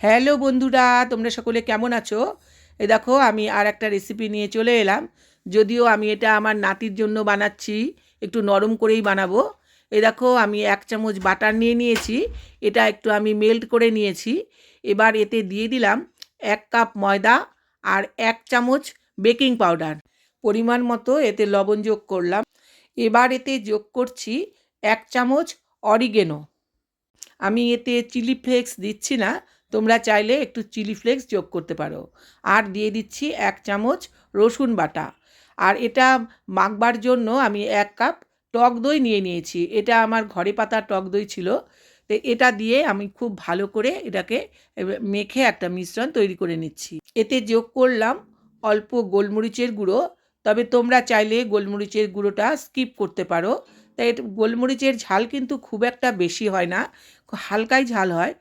Hello বন্ধুরা, তোমরা সকলে কেমন আছো? এ দেখো, আমি আর একটা রেসিপি নিয়ে চলে এলাম। যদিও আমি এটা আমার নাতির জন্য বানাচ্ছি, একটু নরম করেই বানাবো। এ দেখো, আমি এক চামচ বাটার নিয়ে নিয়েছি, এটা একটু আমি মেল্ট করে নিয়েছি। এবার এতে দিয়ে দিলাম এক কাপ ময়দা আর এক চামচ বেকিং পাউডার পরিমাণ মতো এতে লবণ যোগ করলাম। এবার এতে যোগ করছি এক চামচ অরিগেনো আমি এতে চিলি ফ্লেক্স দিচ্ছি না তোমরা চাইলে একটু চিলি ফ্লেক্স যোগ করতে পারো। আর দিয়ে দিচ্ছি এক চামচ রসুন বাটা। আর এটা মাখবার জন্য আমি এক কাপ টক দই নিয়ে নিয়েছি। এটা আমার ঘরে পাতা টক দই ছিল। তো এটা দিয়ে আমি খুব ভালো করে এটাকে মেখে একটা মিশ্রণ তৈরি করে নিচ্ছি। এতে যোগ করলাম অল্প গোলমরিচের গুঁড়ো। তবে তোমরা চাইলে গোলমরিচের গুঁড়োটা স্কিপ করতে পারো। তাই গোলমরিচের ঝাল কিন্তু খুব একটা বেশি হয় না। হালকাই ঝাল হয়।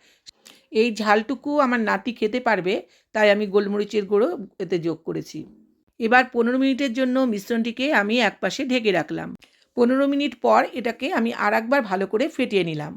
এই ঝালটুকু আমার নাতি খেতে পারবে, তাই আমি গোলমরিচের গুঁড়ো এতে যোগ করেছি। এবার পনেরো মিনিটের জন্য মিশ্রণটিকে আমি একপাশে ঢেকে রাখলাম। পনেরো মিনিট পর এটাকে আমি আর একবার ভালো করে ফেটিয়ে নিলাম।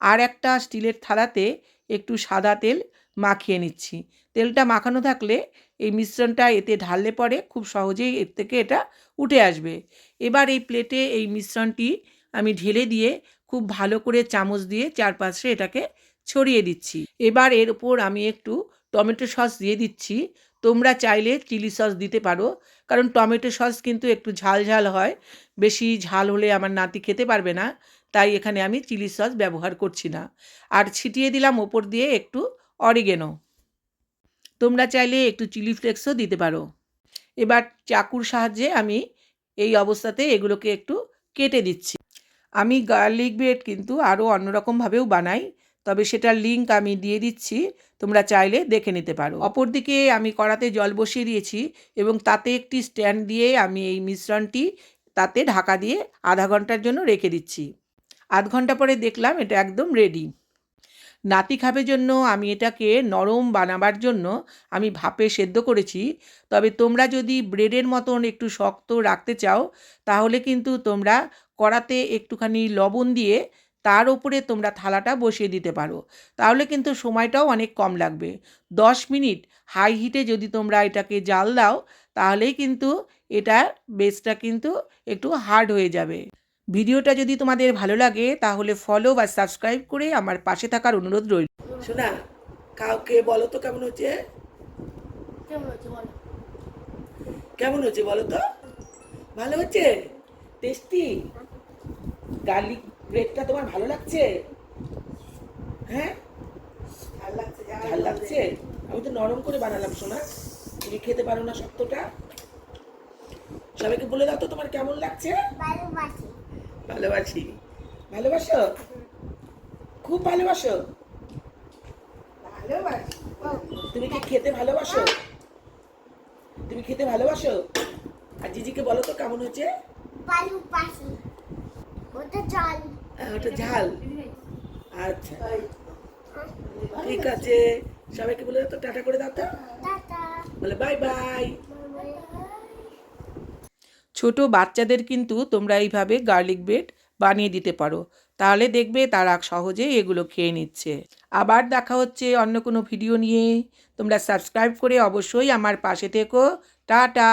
আর একটা স্টিলের থালাতে একটু সাদা তেল মাখিয়ে নিচ্ছি। তেলটা মাখানো থাকলে এই মিশ্রণটা এতে ঢাললে পরে খুব সহজেই এর থেকে এটা উঠে আসবে। এবার এই প্লেটে এই মিশ্রণটি আমি ঢেলে দিয়ে খুব ভালো করে চামচ দিয়ে চারপাশে এটাকে ছড়িয়ে দিচ্ছি। এবার এর ওপর আমি একটু টমেটো সস দিয়ে দিচ্ছি। তোমরা চাইলে চিলি সস দিতে পারো, কারণ টমেটো সস কিন্তু একটু ঝাল ঝাল হয়। বেশি ঝাল হলে আমার নাতি খেতে পারবে না, তাই এখানে আমি চিলি সস ব্যবহার করছি না। আর ছিটিয়ে দিলাম ওপর দিয়ে একটু অরিগেনো। তোমরা চাইলে একটু চিলি ফ্লেক্সও দিতে পারো। এবার চাকুর সাহায্যে আমি এই অবস্থাতে এগুলোকে একটু কেটে দিচ্ছি। আমি গার্লিক ব্রেড কিন্তু আরও অন্যরকমভাবেও বানাই। তবে সেটার লিঙ্ক আমি দিয়ে দিচ্ছি, তোমরা চাইলে দেখে নিতে পারো। অপরদিকে আমি কড়াতে জল বসিয়ে দিয়েছি এবং তাতে একটি স্ট্যান্ড দিয়ে আমি এই মিশ্রণটি তাতে ঢাকা দিয়ে আধা ঘণ্টার জন্য রেখে দিচ্ছি। আধ ঘণ্টা পরে দেখলাম এটা একদম রেডি নাতি খাবে জন্য আমি এটাকে নরম বানাবার জন্য আমি ভাপে সেদ্ধ করেছি। তবে তোমরা যদি ব্রেডের মতন একটু শক্ত রাখতে চাও, তাহলে কিন্তু তোমরা কড়াতে একটুখানি লবণ দিয়ে তার উপরে তোমরা থালাটা বসিয়ে দিতে পারো। তাহলে কিন্তু সময়টাও অনেক কম লাগবে। দশ মিনিট হাই হিটে যদি তোমরা এটাকে জাল দাও তাহলেই কিন্তু এটা বেসটা কিন্তু একটু হার্ড হয়ে যাবে। ভিডিওটা যদি তোমাদের ভালো লাগে তাহলে ফলো বা সাবস্ক্রাইব করে আমার পাশে থাকার অনুরোধ রইল। শোনা কাউকে বলো তো কেমন হচ্ছে? কেমন হচ্ছে বলো? কেমন হচ্ছে বলো তো? ভালো হচ্ছে? টেস্টি গার্লিক ব্রেডটা তোমার ভালো লাগছে? হ্যাঁ? ভালো লাগছে যা ঝাল লাগছে? আমি তো নরম করে বানালাম সোনা। তুমি খেতে পারো না শক্তটা সবাইকে বলে দাও তো তোমার কেমন লাগছে? ভালোবাসি। ভালোবাসি। ভালোবাসো? খুব ভালোবাসো? ভালোবাসি। তুমি কি খেতে ভালোবাসো? তুমি খেতে ভালোবাসো? আর জিজিকে বলো তো কেমন হচ্ছে ভালোবাসি। ওটা জল। ওটা ঝাল। আচ্ছা। ঠিক আছে। সবাইকে বলে দাও তো টাটা করে দাও তো। টাটা। বলে বাই বাই। ছোট বাচ্চাদের কিন্তু তোমরা এইভাবে গার্লিক ব্রেড বানিয়ে দিতে পারো। তাহলে দেখবে তারা সহজেই এগুলো খেয়ে নিচ্ছে। আবার দেখা হচ্ছে অন্য কোনো ভিডিও নিয়ে। তোমরা সাবস্ক্রাইব করে অবশ্যই আমার পাশে থেকো। টাটা।